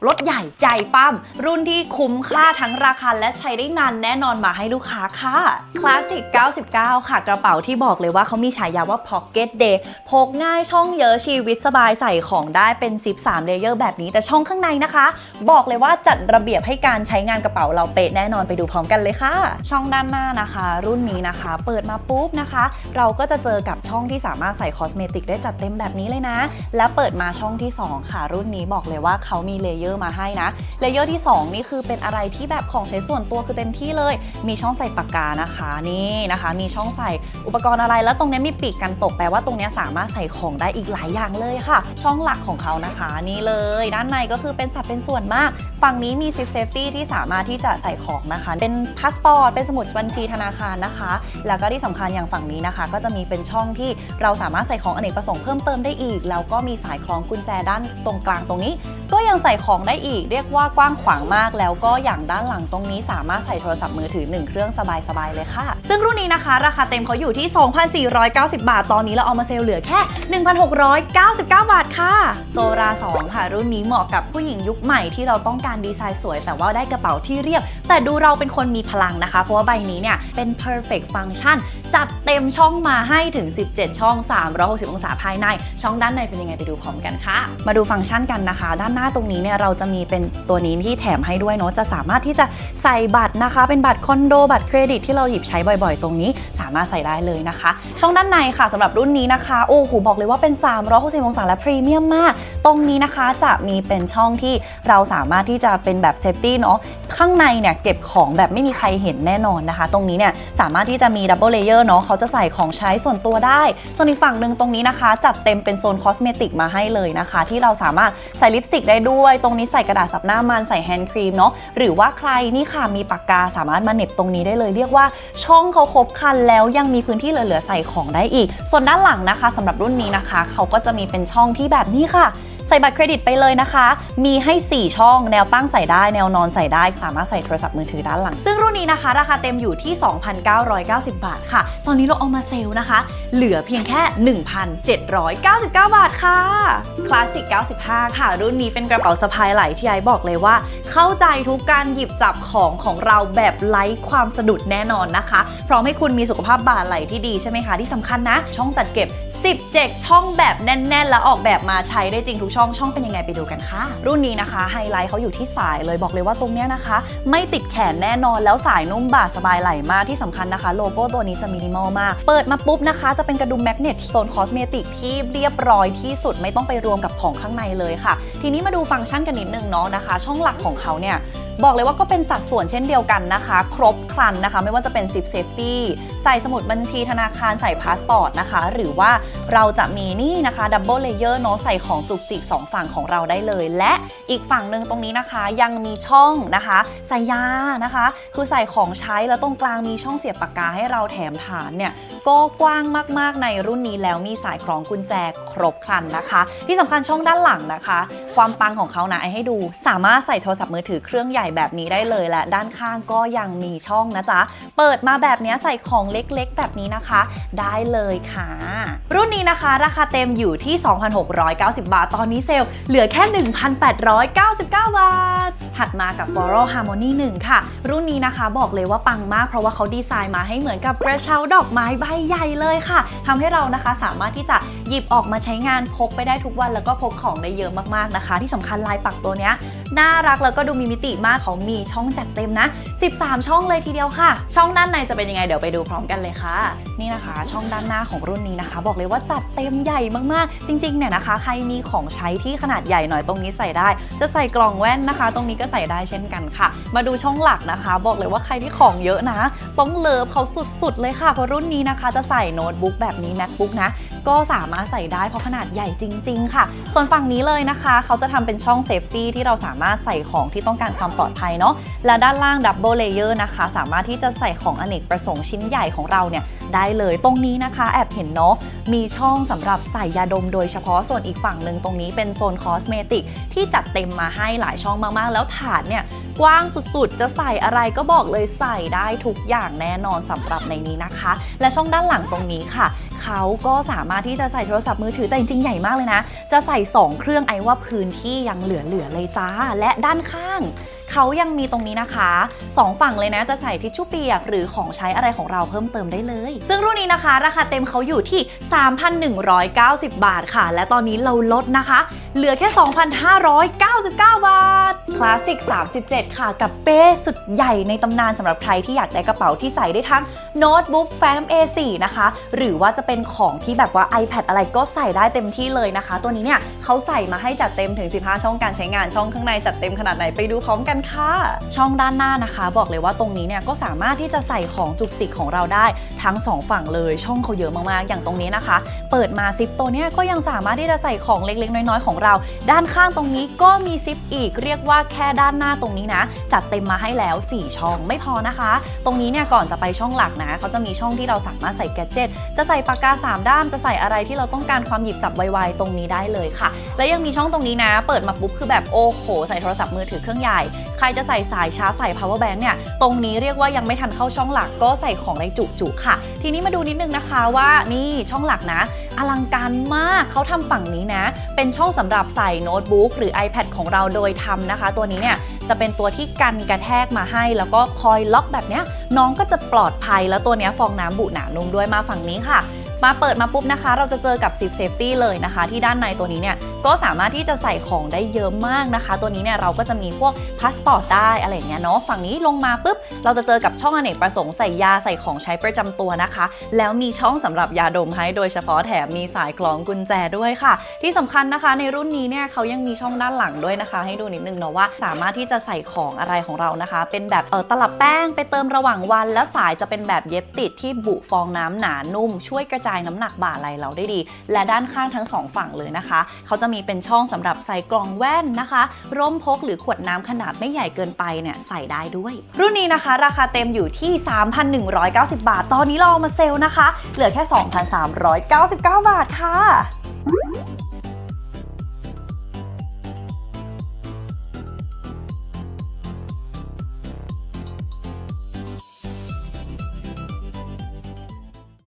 Lo รถใหญ่ใจปั้ม รุ่นที่คุ้มค่าทั้งราคาและใช้ได้นานแน่นอนมาให้ลูกค้าค่ะ Classic 99 ค่ะ กระเป๋าที่บอกเลยว่าเขามีฉายาว่า Pocket Day พกง่ายช่องเยอะชีวิตสบายใส่ของได้เป็นซิป3เลเยอร์แบบนี้แต่ช่องข้างในนะคะ บอกเลยว่าจัดระเบียบให้การใช้งานกระเป๋าเราเป๊ะแน่นอนไปดูพร้อมกันเลยค่ะ ช่องด้านหน้านะคะ รุ่นนี้นะคะ เปิดมาปุ๊บนะคะ เราก็จะเจอกับช่องที่สามารถใส่คอสเมติกได้จัดเต็มแบบนี้เลยนะ และเปิดมาช่องที่ 2 ค่ะ รุ่นนี้บอกเลยว่าเขามีเลเยอร์มาให้นะเลเยอร์ที่ 2 นี่คือเป็นอะไรที่แบบของใช้ส่วนตัวคือเต็มที่เลย มีช่องใส่ปากกานะคะนี่นะคะ มีช่องใส่อุปกรณ์อะไรแล้วตรงนี้มีปีกกันตกแปลว่าตรงนี้สามารถใส่ของได้อีกหลายอย่างเลยค่ะ ช่องหลักของเขานะคะนี่เลย ด้านในก็คือเป็นสัดเป็นส่วนมาก ฝั่งนี้มีซิปเซฟตี้ที่สามารถที่จะใส่ของนะคะ เป็นพาสปอร์ตเป็นสมุดบัญชีธนาคารนะคะ แล้วก็ที่สำคัญอย่างฝั่งนี้นะคะ ก็จะมีเป็นช่องที่เราสามารถใส่ของอเนกประสงค์เพิ่มเติมได้อีก แล้วก็มีสายคล้องกุญแจด้านตรงกลางตรงนี้ ก็ยังใส่ของได้อีก เรียกว่ากว้างขวางมาก แล้วก็อย่างด้านหลังตรงนี้สามารถใส่โทรศัพท์มือถือ 1 เครื่องสบายๆเลยค่ะ ซึ่งรุ่นนี้นะคะ ราคาเต็มเขาอยู่ที่ 2,490 บาท ตอนนี้เราเอามาเซลล์เหลือแค่ 1,699 บาทค่ะโซรา2ค่ะรุ่นนี้เหมาะกับผู้หญิงยุคใหม่ที่เราต้องการดีไซน์สวย แต่ว่าได้กระเป๋าที่เรียบ แต่ดูเราเป็นคนมีพลังนะคะ เพราะว่าใบนี้เนี่ยเป็น perfect function จัดเต็มช่องมาให้ถึง 17 ช่อง 360 องศาภายใน ช่องด้านในเป็นยังไงไปดูพร้อมกันค่ะ มาดูฟังก์ชันกันนะคะ ด้านหน้าตรงนี้เนี่ยเราจะมีเป็นตัวนี้ที่แถมให้ด้วยเนาะจะสามารถที่จะใส่บัตรนะคะ เป็นบัตรคอนโดบัตรเครดิตที่เราหยิบใช้บ่อยๆ ตรงนี้ สามารถใส่ได้เลยนะคะ ช่องด้านในค่ะสำหรับรุ่นนี้นะคะโอ้โหบอกเลยว่าเป็น 360องศาและพรีเมียมมาก ตรงนี้นะคะจะมีเป็นช่องที่เราสามารถที่จะเป็นแบบเซฟตี้เนาะข้างในเนี่ยเก็บของแบบไม่มีใครเห็นแน่นอนนะคะ ตรงนี้เนี่ยสามารถที่จะมีดับเบิลเลเยอร์เนาะเขาจะใส่ของใช้ส่วนตัวได้ ส่วนอีกฝั่งหนึ่งตรงนี้นะคะ จัดเต็มเป็นโซนคอสเมติกมาให้เลยนะคะ ที่เราสามารถใส่ลิปสติกได้ด้วย ตรงนี้ใส่กระดาษสับหน้ามันใส่แฮนด์ครีมเนาะหรือว่าใครนี่ค่ะมีปากกาสามารถมาเน็บตรงนี้ได้เลยเรียกว่าช่องเขาครบคันแล้วยังมีพื้นที่เหลือๆใส่ของได้อีก ส่วนด้านหลังนะคะสำหรับรุ่นนี้นะคะ เขาก็จะมีเป็นช่องที่แบบนี้ค่ะ ใส่บัตรเครดิตไปเลยนะคะ มีให้ 4 ช่องแนวตั้งใส่ได้ แนวนอนใส่ได้ สามารถใส่โทรศัพท์มือถือด้านหลัง ซึ่งรุ่นนี้นะคะ ราคาเต็มอยู่ที่ 2,990 บาทค่ะ ตอนนี้เราเอามาเซลล์นะคะ เหลือเพียงแค่ 1,799 บาทค่ะ Classic 95 ค่ะ รุ่นนี้เป็นกระเป๋าสะพายไหล่ที่ไอบอกเลยว่า เข้าใจทุกการหยิบจับของของเราแบบไร้ความสะดุดแน่นอนนะคะ พร้อมให้คุณมีสุขภาพบ่าไหล่ที่ดีใช่ไหมคะ ที่สำคัญนะ ช่องจัดเก็บ 17 ช่องแบบแน่น ๆ และออกแบบมาใช้ได้จริงทุกช่องช่องเป็นยังไงไปดูกันค่ะ รุ่นนี้นะคะไฮไลท์เขาอยู่ที่สายเลยบอกเลยว่าตรงเนี้ยนะคะ ไม่ติดแขนแน่นอนแล้วสายนุ่มบ่าสบายไหล่มากที่สำคัญนะคะ โลโก้ตัวนี้จะมินิมอลมาก เปิดมาปุ๊บนะคะ จะเป็นกระดุมแมกเนตโซนคอสเมติกที่เรียบร้อยที่สุดไม่ต้องไปรวมกับของข้างในเลยค่ะ ทีนี้มาดูฟังก์ชันกันนิดนึงเนาะนะคะ ช่องหลักของเขาเนี่ย บอกเลยว่าก็เป็นสัดส่วนเช่นเดียวกันนะคะ ครบครันนะคะ ไม่ว่าจะเป็นซิปเซฟตี้ใส่สมุดบัญชีธนาคารใส่พาสปอร์ตนะคะ หรือว่าเราจะมีนี่นะคะดับเบิลเลเยอร์เนาะใส่ของจุกจิกสองฝั่งของเราได้เลย และอีกฝั่งหนึ่งตรงนี้นะคะยังมีช่องนะคะใส่ยานะคะ คือใส่ของใช้แล้วตรงกลางมีช่องเสียบปากกาให้เราแถมฐานเนี่ยก็กว้างมากๆในรุ่นนี้แล้วมีสายคล้องกุญแจครบครันนะคะ ที่สำคัญช่องด้านหลังนะคะ ความปังของเขานะให้ดูสามารถใส่โทรศัพท์มือถือเครื่องใหญ่แบบนี้ได้เลยและด้านข้างก็ยังมีช่องนะจ๊ะ เปิดมาแบบนี้ใส่ของเล็กๆ แบบนี้นะคะ ได้เลยค่ะ รุ่นนี้นะคะราคาเต็มอยู่ที่ 2,690 บาท ตอนนี้เซลล์เหลือแค่ 1,899 บาท ถัดมากับ f o r a l Harmony 1 ค่ะ รุ่นนี้นะคะบอกเลยว่าปังมากเพราะว่าเขาดีไซน์มาให้เหมือนกับกระเช้าดอกไม้ใบใหญ่เลยค่ะทำให้เรานะคะสามารถที่จะหยิบออกมาใช้งานพกไปได้ทุกวันแล้วก็พกของได้เยอะมากๆนะคะ ที่สำคัญลายปักตัวเนี้ยน่ารักแล้วก็ดูมีมิติมากเขามีช่องจัดเต็มนะ 13 ช่องเลยทีเดียวค่ะ ช่องด้านในจะเป็นยังไงเดี๋ยวไปดูพร้อมกันเลยค่ะ นี่นะคะ ช่องด้านหน้าของรุ่นนี้นะคะ บอกเลยว่าจัดเต็มใหญ่มากๆ จริงๆเนี่ยนะคะ ใครมีของใช้ที่ขนาดใหญ่หน่อยตรงนี้ใส่ได้ จะใส่กล่องแว่นนะคะ ตรงนี้ก็ใส่ได้เช่นกันค่ะ มาดูช่องหลักนะคะ บอกเลยว่าใครที่ของเยอะนะ ต้องเลิฟเขาสุดๆเลยค่ะเพราะรุ่นนี้นะคะ จะใส่โน้ตบุ๊กแบบนี้ macbook นะ ก็สามารถใส่ได้เพราะขนาดใหญ่จริง ๆ ค่ะ ส่วนฝั่งนี้เลยนะคะ เขาจะทำเป็นช่องเซฟตี้ที่เราสามารถใส่ของที่ต้องการความปลอดภัยเนาะและด้านล่างดับเบิลเลเยอร์นะคะ สามารถที่จะใส่ของอเนกประสงค์ชิ้นใหญ่ของเราเนี่ย ได้เลย ตรงนี้นะคะ แอบเห็นเนาะมีช่องสำหรับใส่ยาดมโดยเฉพาะส่วนอีกฝั่งหนึ่งตรงนี้เป็นโซนคอสเมติกที่จัดเต็มมาให้หลายช่องมากๆ แล้วถาดเนี่ยกว้างสุดๆ จะใส่อะไรก็บอกเลยใส่ได้ทุกอย่างแน่นอนสำหรับในนี้นะคะ และช่องด้านหลังตรงนี้ค่ะ เขาก็สามารถที่จะใส่โทรศัพท์มือถือแต่จริงๆใหญ่มากเลยนะ จะใส่ 2 เครื่องไอว่าพื้นที่ยังเหลือๆเลยจ้า และด้านข้าง เขายังมีตรงนี้นะคะ 2 ฝั่งเลยนะจะใส่ทิชชู่เปียก หรือของใช้อะไรของเราเพิ่มเติมได้เลย ซึ่งรุ่นนี้นะคะ ราคาเต็มเขาอยู่ที่ 3,190 บาทค่ะ และตอนนี้เราลดนะคะ เหลือแค่ 2,599 บาทคลาสสิก37 ค่ะ กับเป้สุดใหญ่ในตำนานสำหรับใครที่อยากได้กระเป๋าที่ใส่ได้ทั้งโน้ตบุ๊กแฟ้ม A4 นะคะ หรือว่าจะเป็นของที่แบบว่า iPad อะไรก็ใส่ได้เต็มที่เลยนะคะ ตัวนี้เนี่ยเขาใส่มาให้จัดเต็มถึง 15 ช่องการใช้งานช่องข้างในจัดเต็มขนาดไหนไปดูพร้อมกันค่ะ ช่องด้านหน้านะคะ บอกเลยว่าตรงนี้เนี่ยก็สามารถที่จะใส่ของจุกจิกของเราได้ทั้งสองฝั่งเลย ช่องเขาเยอะมากๆ อย่างตรงนี้นะคะ เปิดมาซิปตัวเนี้ยก็ยังสามารถที่จะใส่ของเล็กๆ น้อยๆ ของเรา ด้านข้างตรงนี้ก็มีซิปอีก เรียกว่าแค่ด้านหน้าตรงนี้นะ จัดเต็มมาให้แล้ว 4 ช่องไม่พอนะคะ ตรงนี้เนี่ยก่อนจะไปช่องหลักนะเขาจะมีช่องที่เราสามารถใส่แกจิตจะใส่ปากกา 3 ด้ามจะใส่อะไรที่เราต้องการความหยิบจับไวๆตรงนี้ได้เลยค่ะ และยังมีช่องตรงนี้นะ เปิดมาปุ๊บคือแบบโอ้โห ใส่โทรศัพท์มือถือเครื่องใหญ่ ใครจะใส่สายชาร์จใส่ power bank เนี่ย ตรงนี้เรียกว่ายังไม่ทันเข้าช่องหลักก็ใส่ของในจุๆค่ะ ทีนี้มาดูนิดนึงนะคะว่านี่ช่องหลักนะ อลังการมากเขาทำฝั่งนี้นะ เป็นช่องสำหรับใส่โน้ตบุ๊กหรือ iPad ของเราโดยทำนะคะ ตัวนี้เนี่ยจะเป็นตัวที่กันกระแทกมาให้ แล้วก็คอยล็อกแบบเนี้ยน้องก็จะปลอดภัยแล้วตัวเนี้ยฟองน้ำบุหนานุ่มด้วยมาฝั่งนี้ค่ะ มาเปิดมาปุ๊บนะคะ เราจะเจอกับซิปเซฟตี้เลยนะคะ ที่ด้านในตัวนี้เนี่ยก็สามารถที่จะใส่ของได้เยอะมากนะคะ ตัวนี้เนี่ยเราก็จะมีพวกพาสปอร์ตได้อะไรเงี้ยเนาะฝั่งนี้ลงมาปุ๊บเราจะเจอกับช่องอเนกประสงค์ใส่ยาใส่ของใช้ประจำตัวนะคะ แล้วมีช่องสำหรับยาดมให้โดยเฉพาะแถมมีสายคล้องกุญแจด้วยค่ะ ที่สำคัญนะคะ ในรุ่นนี้เนี่ยเขายังมีช่องด้านหลังด้วยนะคะ ให้ดูนิดนึงเนาะว่าสามารถที่จะใส่ของอะไรของเรานะคะ เป็นแบบเออตลับแป้งไปเติมระหว่างวัน แล้วสายจะเป็นแบบเย็บติดที่บุฟองน้ำหนานุ่ม ช่วยกระจายน้ำหนักบ่าไหลเราได้ดี และด้านข้างทั้งสองฝั่งเลยนะคะ เขาจะมีเป็นช่องสำหรับใส่กล่องแว่นนะคะ ร่มพกหรือขวดน้ำขนาดไม่ใหญ่เกินไปเนี่ยใส่ได้ด้วย รุ่นนี้นะคะ ราคาเต็มอยู่ที่ 3,190 บาท ตอนนี้เราเอามาเซลล์นะคะ เหลือแค่ 2,399 บาทค่ะ